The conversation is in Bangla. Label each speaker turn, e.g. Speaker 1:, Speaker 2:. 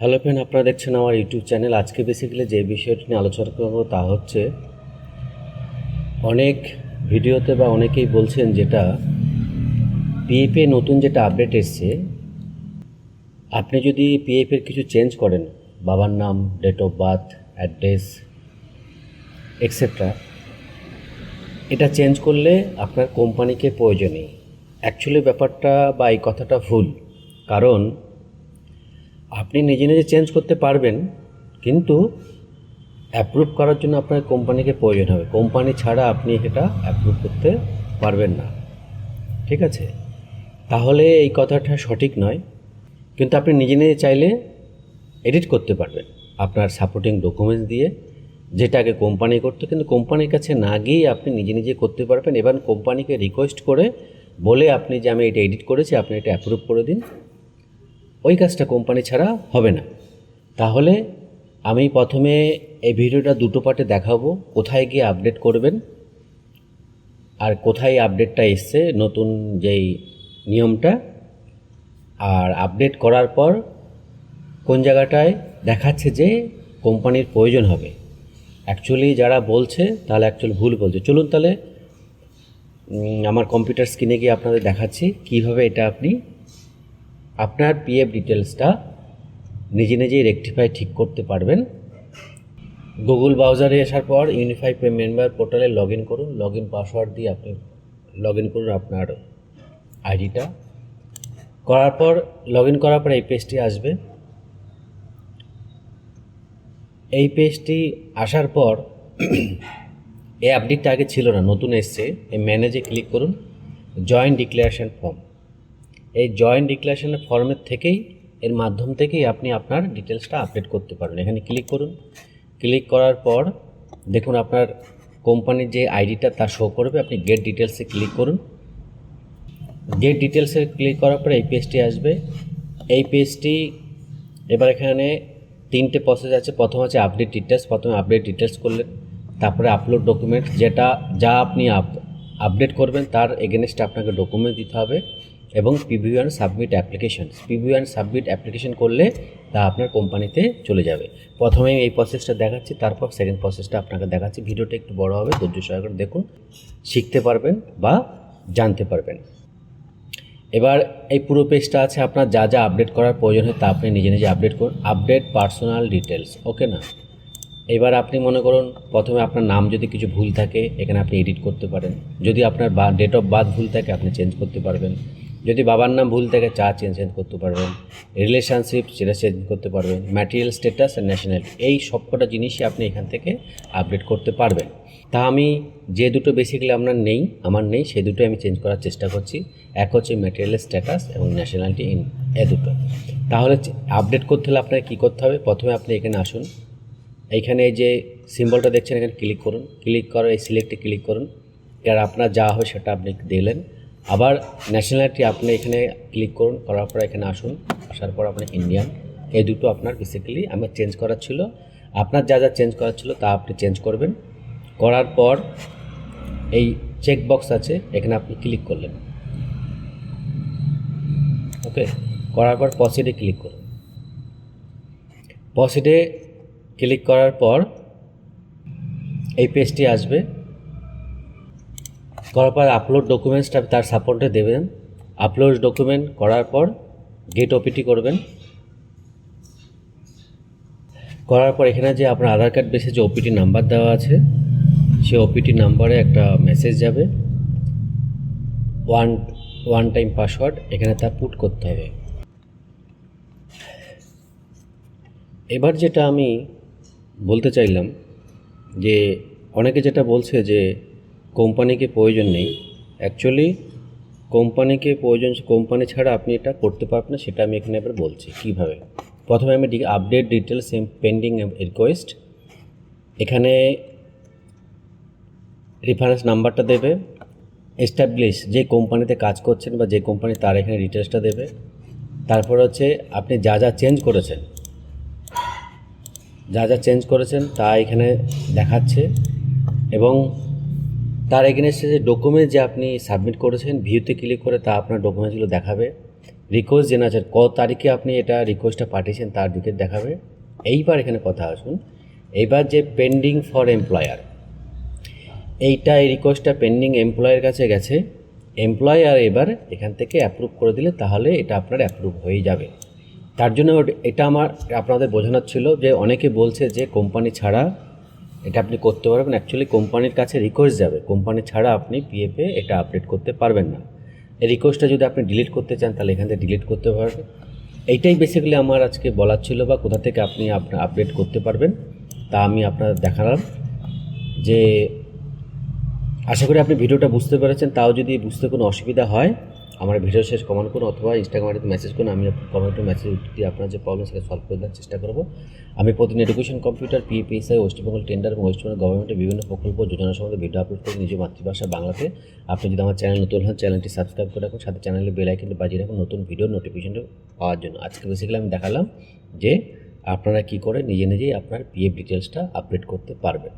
Speaker 1: হ্যালো ফ্রেন্ড আপনারা দেখছেন আমার ইউটিউব চ্যানেল আজকে বেসিক্যালি যে বিষয়টি নিয়ে আলোচনা করব তা হচ্ছে, অনেক ভিডিওতে বা অনেকেই বলছেন যেটা পিএফে নতুন যেটা আপডেট এসছে, আপনি যদি পিএফের কিছু চেঞ্জ করেন, বাবার নাম date of birth address etcetera এটা চেঞ্জ করলে আপনার কোম্পানিকে প্রয়োজন নেই। অ্যাকচুয়ালি ব্যাপারটা বা এই কথাটা ভুল। কারণ আপনি নিজে নিজে চেঞ্জ করতে পারবেন, কিন্তু অ্যাপ্রুভ করার জন্য আপনার কোম্পানিকে প্রয়োজন হবে। কোম্পানি ছাড়া আপনি এটা অ্যাপ্রুভ করতে পারবেন না। ঠিক আছে? তাহলে এই কথাটা সঠিক নয়, কিন্তু আপনি নিজে নিজে চাইলে এডিট করতে পারবেন। আপনার সাপোর্টিং ডকুমেন্টস দিয়ে যেটা আগে কোম্পানি করতো, কিন্তু কোম্পানির কাছে না গিয়ে আপনি নিজে নিজে করতে পারবেন। এবার কোম্পানিকে রিকোয়েস্ট করে বলে আপনি যে আমি এটা এডিট করেছি, আপনি এটা অ্যাপ্রুভ করে দিন। ওই কাজটা কোম্পানি ছাড়া হবে না। তাহলে আমি প্রথমে এই ভিডিওটা দুটো পার্টে দেখাবো, কোথায় গিয়ে আপডেট করবেন আর কোথায় আপডেটটা এসছে, নতুন যেই নিয়মটা। আর আপডেট করার পর কোন জায়গাটায় দেখাচ্ছে যে কোম্পানির প্রয়োজন হবে। অ্যাকচুয়ালি যারা বলছে, তাহলে অ্যাকচুয়ালি ভুল বলছে। চলুন তাহলে আমার কম্পিউটার স্ক্রিনে গিয়ে আপনাদের দেখাচ্ছি কীভাবে এটা আপনি আপনার পিএফ ডিটেলসটা নিজে নিজেই রেকটিফাই ঠিক করতে পারবেন। গুগল ব্রাউজারে আসার পর ইউনিফাই পে মেম্বার পোর্টালে লগ ইন করুন। লগ ইন পাসওয়ার্ড দিয়ে আপনি লগ ইন করুন আপনার আইডিটা করার পর লগ ইন করার পর এই পেজটি আসবে। এই পেজটি আসার পর এই আপডেটটা আগে ছিল না, নতুন এসছে। এই ম্যানেজে ক্লিক করুন। জয়েন্ট ডিক্লারেশন ফর্ম এই জয়েন্ট ডিক্লারেশনের ফর্মের থেকেই, এর মাধ্যম থেকেই আপনি আপনার ডিটেলসটা আপডেট করতে পারবেন। এখানে ক্লিক করুন। ক্লিক করার পর দেখুন আপনার কোম্পানির যে আইডিটা তা শো করবে। আপনি গেট ডিটেলসে ক্লিক করুন। গেট ডিটেলসে ক্লিক করার পর এই পেজটি আসবে। এই পেজটি এবার এখানে তিনটে প্রসেস আছে। প্রথম আছে আপডেট ডিটেলস প্রথমে আপডেট ডিটেলস করলেন। তারপরে আপলোড ডকুমেন্ট যেটা, যা আপনি আপডেট করবেন, তার এগেনস্টে আপনাকে ডকুমেন্ট দিতে হবে। এবং preview and submit application preview and submit application করলে তা আপনার কোম্পানিতে চলে যাবে। প্রথমে এই প্রসেসটা দেখাচ্ছি, তারপর সেকেন্ড প্রসেসটা আপনাকে দেখাচ্ছি। ভিডিওটা একটু বড় হবে, ধৈর্য সহকারে দেখুন, শিখতে পারবেন বা জানতে পারবেন। এবার এই পুরো পেজটা আছে, আপনার যা যা আপডেট করার প্রয়োজন হয় তা আপনি নিজে নিজে আপডেট করুন। আপডেট পার্সোনাল ডিটেলস ওকে না? এবার আপনি মনে করুন, প্রথমে আপনার নাম যদি কিছু ভুল থাকে, এখানে আপনি এডিট করতে পারেন। যদি আপনার বা ডেট অফ বার্থ ভুল থাকে, আপনি চেঞ্জ করতে পারবেন। যদি বাবার নাম ভুল থাকে, চা চেঞ্জ চেঞ্জ করতে পারবেন রিলেশনশিপ সেটা চেঞ্জ করতে পারবেন ম্যাটেরিয়াল স্ট্যাটাস আর ন্যাশনালিটি এই সব কটা জিনিসই আপনি এখান থেকে আপডেট করতে পারবেন। তা আমি যে দুটো বেসিক্যালি আপনার নেই, আমার নেই সেই দুটো আমি চেঞ্জ করার চেষ্টা করছি। এক হচ্ছে ম্যাটেরিয়াল স্ট্যাটাস এবং ন্যাশনালিটি ইন এ দুটো। তাহলে আপডেট করতে হলে আপনাকে কী করতে হবে? প্রথমে আপনি এখানে আসুন। এইখানে যে সিম্বলটা দেখছেন, এখানে ক্লিক করুন। ক্লিক করে এই সিলেক্টে ক্লিক করুন। আর আপনার যা হবে সেটা আপনি দিলেন। আবার ন্যাশনালিটি আপনি এখানে ক্লিক করুন, করার পর এখানে আসুন, আসার পর আপনার ইন্ডিয়ান এই দুটো আপনার বেসিক্যালি আমার চেঞ্জ করার ছিল। আপনার যা যা চেঞ্জ করার ছিল তা আপনি চেঞ্জ করবেন। করার পর এই চেক বক্স আছে, এখানে আপনি ক্লিক করলেন। ওকে করার পর পসিডে ক্লিক করুন। পসিডে ক্লিক করার পর এই পেজটি আসবে। করার পর আপলোড ডকুমেন্টসটা তার সাপোর্টে দেবেন। আপলোড ডকুমেন্ট করার পর গেট ওপিটি করবেন। করার পর এখানে যে আপনার আধার কার্ড বেসে যে ওপিটি নাম্বার দেওয়া আছে সেই ওপিটি নাম্বারে একটা মেসেজ যাবে। ওয়ান ওয়ান টাইম পাসওয়ার্ড এখানে তা পুট করতে হবে। এবার যেটা আমি বলতে চাইলাম যে, অনেকে যেটা বলছে যে কোম্পানিকে প্রয়োজন নেই। অ্যাকচুয়ালি কোম্পানিকে প্রয়োজন, কোম্পানি ছাড়া আপনি এটা করতে পারবেন না, সেটা আমি এখানে এবার বলছি, কীভাবে? প্রথমে আমি আপডেট ডিটেলস পেন্ডিং রিকোয়েস্ট এখানে রেফারেন্স নাম্বারটা দেবে এস্টাবলিশ যে কোম্পানিতে কাজ করছেন বা যে কোম্পানি তার এখানে ডিটেলসটা দেবে। তারপর হচ্ছে আপনি যা যা চেঞ্জ করেছেন, যা যা চেঞ্জ করেছেন তা এখানে দেখাচ্ছে এবং তার এগেনস্টে যে ডকুমেন্ট যে আপনি সাবমিট করেছেন ভিউতে ক্লিক করে তা আপনার ডকুমেন্টসগুলো দেখাবে। রিকোয়েস্ট জেনা আছে কত তারিখে আপনি এটা রিকোয়েস্টটা পাঠিয়েছেন তার ডিটেল দেখাবে। এইবার এখানে কথা আসুন। এইবার যে পেন্ডিং ফর এমপ্লয়ার এইটা এই রিকোয়েস্টটা পেন্ডিং এমপ্লয়ের কাছে গেছে। এমপ্লয়ার এবার এখান থেকে অ্যাপ্রুভ করে দিলে তাহলে এটা আপনার অ্যাপ্রুভ হয়ে যাবে। তার জন্য এটা আমার, আপনাদের বোঝানোর ছিল যে অনেকে বলছে যে কোম্পানি ছাড়া এটা আপনি করতে পারবেন। অ্যাকচুয়ালি কোম্পানির কাছে রিকোয়েস্ট যাবে। কোম্পানি ছাড়া আপনি পিএফে এটা আপডেট করতে পারবেন না। এই রিকোয়েস্টটা যদি আপনি ডিলিট করতে চান, তাহলে এখান থেকে ডিলিট করতে পারবেন। এইটাই বেসিক্যালি আমার আজকে বলার ছিল বা কোথা থেকে আপনি আপনার আপডেট করতে পারবেন, তা আমি আপনার দেখালাম। যে আশা করি আপনি ভিডিওটা বুঝতে পেরেছেন। তাও যদি বুঝতে কোনো অসুবিধা হয় আমার ভিডিও শেষ কমেন্ট করুন অথবা ইনস্টাগ্রামে মেসেজ করুন আমি কমেন্টে মেসেজ দিয়ে আপনার যে প্রবলেম সেটা সলভ করে দেওয়ার চেষ্টা করব। আমি প্রতিদিন education computer PAPSI West Bengal tender এবং ওয়েস্ট বেঙ্গল গভর্নমেন্টের বিভিন্ন প্রকল্প যোজনা সম্বন্ধে ভিডিও আপলোড করি নিজ মাতৃভাষা বাংলাতে। আপনি যদি আমার চ্যানেল নতুন হন চ্যানেলটি সাবস্ক্রাইব করে রাখুন, সাথে চ্যানেলে বেল আইকনটি বাজিয়ে রাখুন নতুন ভিডিও নোটিফিকেশনটা পাওয়ার জন্য। আজকে বেসিক্যালি আমি দেখালাম যে আপনারা কী করে নিজে নিজেই আপনার পিএফ ডিটেলসটা আপডেট করতে পারবেন।